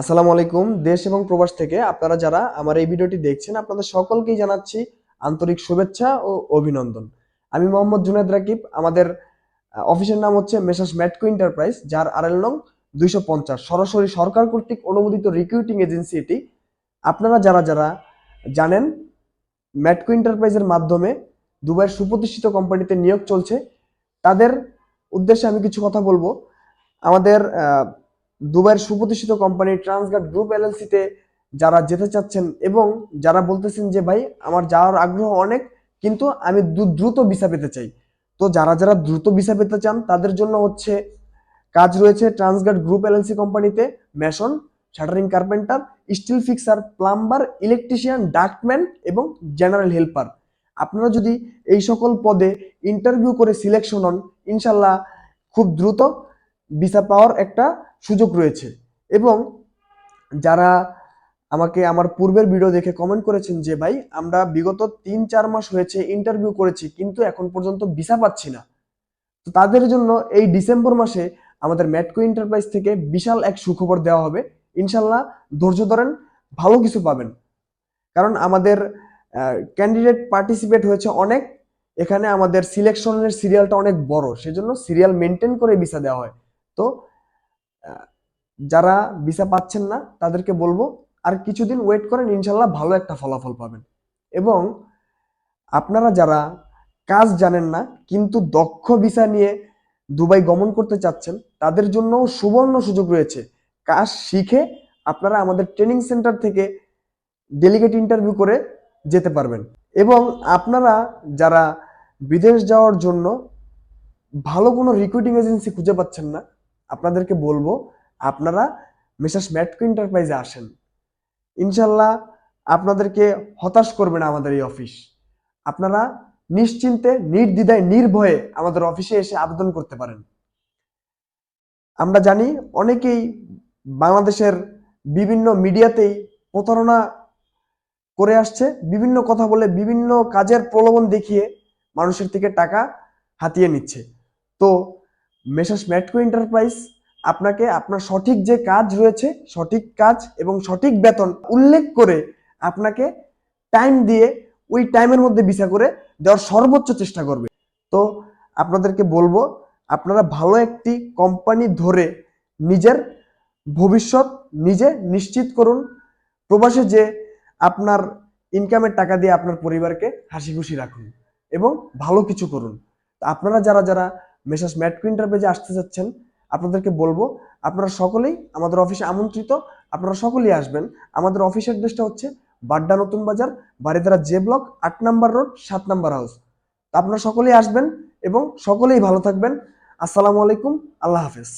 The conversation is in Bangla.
আসসালামু আলাইকুম। দেশ এবং প্রবাস থেকে আপনারা যারা আমার এই ভিডিওটি দেখছেন, আপনাদের সকলকেই জানাচ্ছি আন্তরিক শুভেচ্ছা ও অভিনন্দন। আমি মোহাম্মদ জুনায়দ রাকিব। আমাদের অফিসের নাম হচ্ছে মেসাস ম্যাটকো এন্টারপ্রাইজ, যার আরএল নং দুইশো পঞ্চাশ। সরাসরি সরকার কর্তৃক অনুমোদিত রিক্রুটিং এজেন্সি এটি। আপনারা যারা যারা জানেন, ম্যাটকো এন্টারপ্রাইজের মাধ্যমে দুবাইয়ের সুপ্রতিষ্ঠিত কোম্পানিতে নিয়োগ চলছে, তাদের উদ্দেশ্যে আমি কিছু কথা বলব। আমাদের দুবাইয়ের সুপ্রতিষ্ঠিত কোম্পানি ট্রান্সগার্ড গ্রুপ এলএলসিতে যারা যেতে চাচ্ছেন এবং যারা বলতেছেন যে, ভাই, আমার যাওয়ার আগ্রহ অনেক, কিন্তু আমি দ্রুত ভিসা পেতে চাই। তো যারা যারা দ্রুত ভিসা পেতে চান, তাদের জন্য হচ্ছে কাজ রয়েছে ট্রান্সগার্ড গ্রুপ এলএলসি কোম্পানিতে mason shuttering carpenter, steel fixer, plumber, electrician ductman এবং জেনারেল হেল্পার। আপনারা যদি এই সকল পদে ইন্টারভিউ করে সিলেকশন হন, ইনশাল্লাহ খুব দ্রুত ভিসা পাওয়ার একটা সুযোগ রয়েছে। এবং যারা আমাকে আমার পূর্বের ভিডিও দেখে কমেন্ট করেছেন যে, ভাই, আমরা বিগত তিন, চার মাস হয়েছে ইন্টারভিউ করেছি, কিন্তু এখন পর্যন্ত ভিসা পাচ্ছি না। তো তাদের জন্য এই ডিসেম্বর মাসে আমাদের ম্যাটকো এন্টারপ্রাইজ থেকে বিশাল এক সুখবর দেওয়া হবে। ইনশাল্লাহ ধৈর্য ধরেন, ভালো কিছু পাবেন। কারণ আমাদের ক্যান্ডিডেট পার্টিসিপেট হয়েছে অনেক। এখানে আমাদের সিলেকশনের সিরিয়ালটা অনেক বড়, সেজন্য সিরিয়াল মেনটেন করে ভিসা দেওয়া হয়। তো যারা ভিসা পাচ্ছেন না, তাদেরকে বলব, আর কিছুদিন ওয়েট করেন, ইনশাল্লাহ ভালো একটা ফলাফল পাবেন। এবং আপনারা যারা কাজ জানেন না, কিন্তু দক্ষ ভিসা নিয়ে দুবাই গমন করতে চাচ্ছেন, তাদের জন্য সুবর্ণ সুযোগ রয়েছে। কাজ শিখে আপনারা আমাদের ট্রেনিং সেন্টার থেকে ডেলিগেট ইন্টারভিউ করে যেতে পারবেন। এবং আপনারা যারা বিদেশ যাওয়ার জন্য ভালো কোনো রিক্রুটিং এজেন্সি খুঁজে পাচ্ছেন না আপনাদেরকে বলব, আপনারা মেসাস ম্যাটকো এন্টারপ্রাইজে আসেন। ইনশাল্লাহ আপনাদেরকে হতাশ করবে না আমাদের এই অফিস। আপনারা নিশ্চিন্তে, নির্দ্বিধায়, নির্ভয়ে আমাদের অফিসে এসে আবেদন করতে পারেন। আমরা জানি অনেকেই বাংলাদেশের বিভিন্ন মিডিয়াতেই প্রতারণা করে আসছে, বিভিন্ন কথা বলে বিভিন্ন কাজের প্রলোভন দেখিয়ে মানুষের থেকে টাকা হাতিয়ে নিচ্ছে। তো মেসাস ম্যাটকো এন্টারপ্রাইজ আপনাকে আপনার সঠিক যে কাজ রয়েছে, সঠিক কাজ এবং সঠিক বেতন উল্লেখ করে আপনাকে টাইম দিয়ে ওই টাইমের মধ্যে ভিসা করে দেওয়ার সর্বোচ্চ চেষ্টা করবে। তো আপনাদেরকে বলব, আপনারা ভালো একটি কোম্পানি ধরে নিজের ভবিষ্যৎ নিজে নিশ্চিত করুন। প্রবাসে যে আপনার ইনকামের টাকা দিয়ে আপনার পরিবারকে হাসি খুশি রাখুন এবং ভালো কিছু করুন। আপনারা যারা যারা মেসাস কুইন্টার পেজে আসতে চাচ্ছেন আপনাদেরকে বলব, আপনারা সকলেই আমাদের অফিসে আমন্ত্রিত, আপনারা সকলেই আসবেন। আমাদের অফিস অ্যাড্রেসটা হচ্ছে বাড্ডা নতুন বাজার বারিদারা জে ব্লক আট নাম্বার রোড সাত নাম্বার হাউস আপনারা সকলেই আসবেন এবং সকলেই ভালো থাকবেন। আসসালামু আলাইকুম, আল্লাহ হাফেজ।